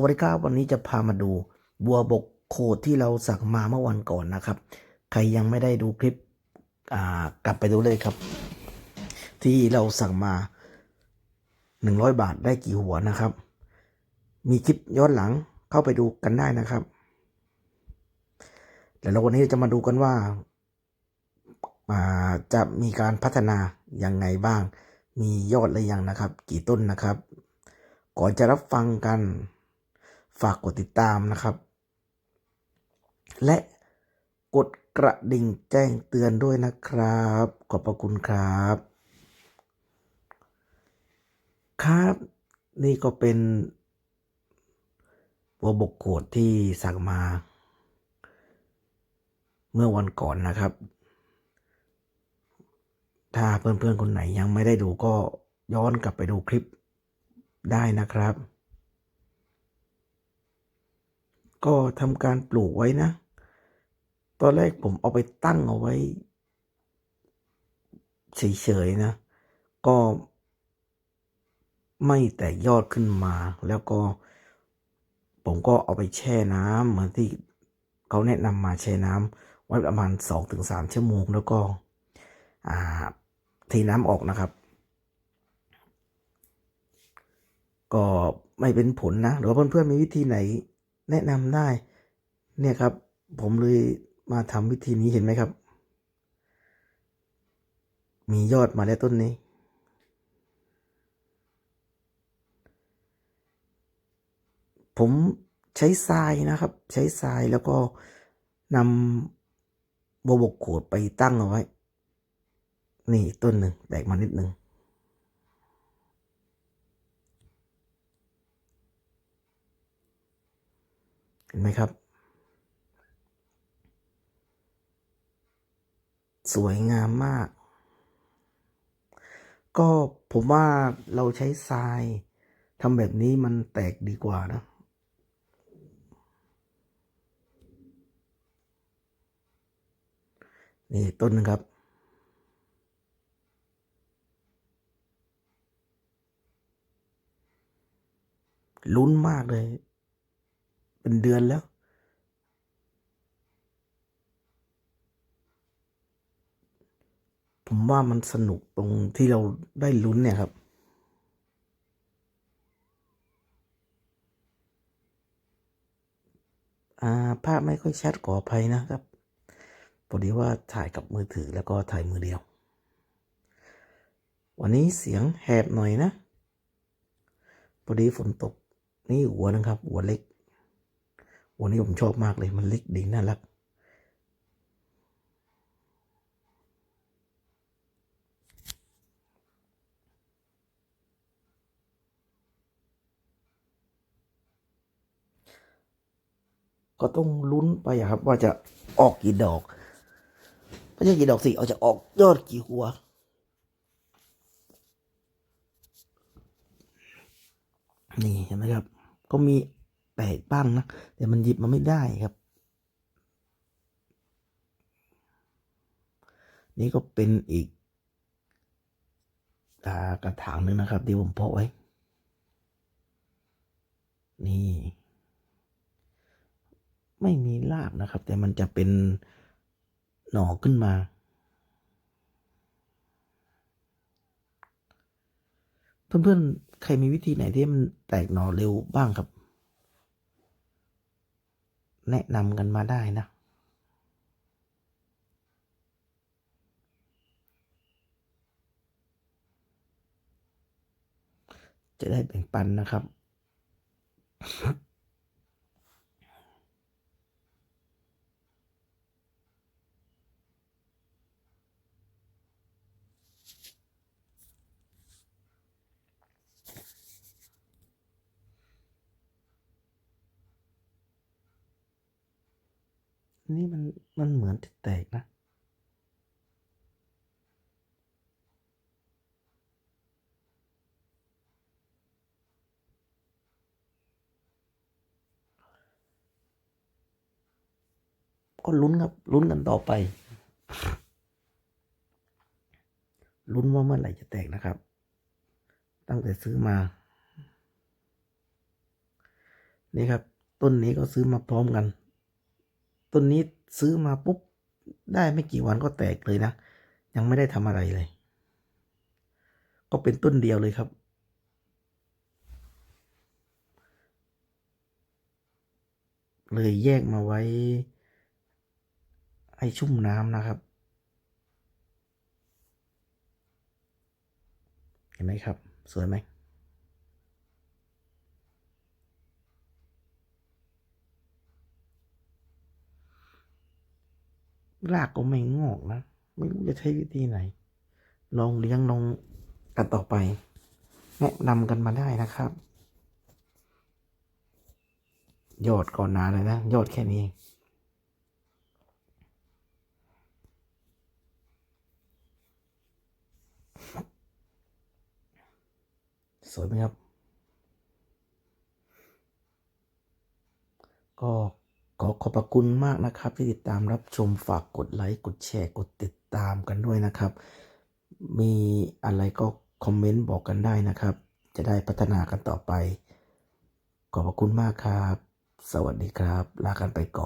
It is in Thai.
วัสดีครับวันนี้จะพามาดูบัวบกโคดที่เราสั่งมาเมื่อวันก่อนนะครับ ใครยังไม่ได้ดูคลิปกลับไปดูเลยครับ ที่เราสั่งมา 100 บาทได้กี่หัวนะครับ มีคลิปย้อนหลังเข้าไปดูกันได้นะครับแล้ววันนี้จะมาดูกันว่าาจะมีการพัฒนายังไงบ้าง มียอดหรือยังนะครับ กี่ต้นนะครับ ก่อนจะรับฟังกัน ฝากกดติดตามนะครับ และกดกระดิ่งแจ้งเตือนด้วยนะครับ ขอบพระคุณครับ ครับนี่ก็เป็นบัวบกโขดที่สั่งมา เมื่อวันก่อนนะครับ ถ้าเพื่อนๆคนไหนยังไม่ได้ดูก็ย้อนกลับไปดูคลิปได้นะครับ ก็ทำการปลูกไว้นะ ตอนแรกผมเอาไปตั้งเอาไว้เฉยๆนะ ก็ไม่แต่ยอดขึ้นมา แล้วก็ผมก็เอาไปแช่น้ำเหมือนที่เขาแนะนำมาแช่น้ำไว้ประมาณสองถึงสามชั่วโมงแล้วก็อ่าทีน้ำออกนะครับ ก็ไม่เป็นผลนะหรือว่าเพื่อนๆมีวิธีไหน แนะนำได้ เนี่ยครับ ผมเลยมาทำวิธีนี้เห็นไหมครับ มียอดมาแล้วต้นนี้ ผมใช้ทรายนะครับ ใช้ทรายแล้วก็นำโบบกโขดไปตั้งเอาไว้ นี่ต้นหนึ่งแตกมานิดหนึ่ง ห็นไหมครับ สวยงามมาก ก็ผมว่าเราใช้ทรายทำแบบนี้มันแตกดีกว่านะนี่ต้นนึงครับ ลุ้นมากเลย เป็นเดือนแล้ว ผมว่ามันสนุกตรงที่เราได้ลุ้นเนี่ยครับ อ่า ภาพไม่ค่อยชัดขออภัยนะครับพอดีว่าถ่ายกับมือถือแล้วก็ถ่ายมือเดียว วันนี้เสียงแหบหน่อยนะพอดีฝนตกนี่หัวนะครับ หัวเล็ก วนี้ผมชอบมากเลย มันเล็กดีน่ารัก ก็ต้องลุ้นไปครับ ว่าจะออกกี่ดอกไม่ใช่กี่ดอกสิเอาจะออกยอดกี่หัวนี่เห็นไหมครับ ก็มี แตกบ้างนะ แต่มันหยิบมาไม่ได้ครับ นี่ก็เป็นอีกอ่ากระถางหนึ่งนะครับ ที่ผมเพาะไว้ นี่ ไม่มีรากนะครับ แต่มันจะเป็นหน่อขึ้นมา เพื่อนๆ ใครมีวิธีไหนที่มันแตกหน่อเร็วบ้างครับ แนะนำกันมาได้นะ จะได้แบ่งปันนะครับ นี่มันมันเหมือนจะแตกนะ ก็ลุ้นครับ ลุ้นกันต่อไป ลุ้นว่าเมื่อไหร่จะแตกนะครับ ตั้งแต่ซื้อมา นี่ครับ ต้นนี้ก็ซื้อมาพร้อมกัน ต้นนี้ซื้อมาปุ๊บได้ไม่กี่วันก็แตกเลยนะ ยังไม่ได้ทำอะไรเลย ก็เป็นต้นเดียวเลยครับ เลยแยกมาไว้ให้ชุ่มน้ำนะครับ เห็นไหมครับ สวยไหม รากก็ไม่งอกนะ ไม่รู้จะใช้วิธีไหน ลองเลี้ยงลองกันต่อไปแนะนำกันมาได้นะครับ ยอดก่อนหนาเลยนะ ยอดแค่นี้เองสวยไหมครับ ก็ ขอขอบพระคุณมากนะครับ ที่ติดตามรับชมฝากกดไลค์กดแชร์กดติดตามกันด้วยนะครับ มีอะไรก็คอมเมนต์บอกกันได้นะครับ จะได้พัฒนากันต่อไป ขอบพระคุณมากครับ สวัสดีครับ ลากันไปก่อน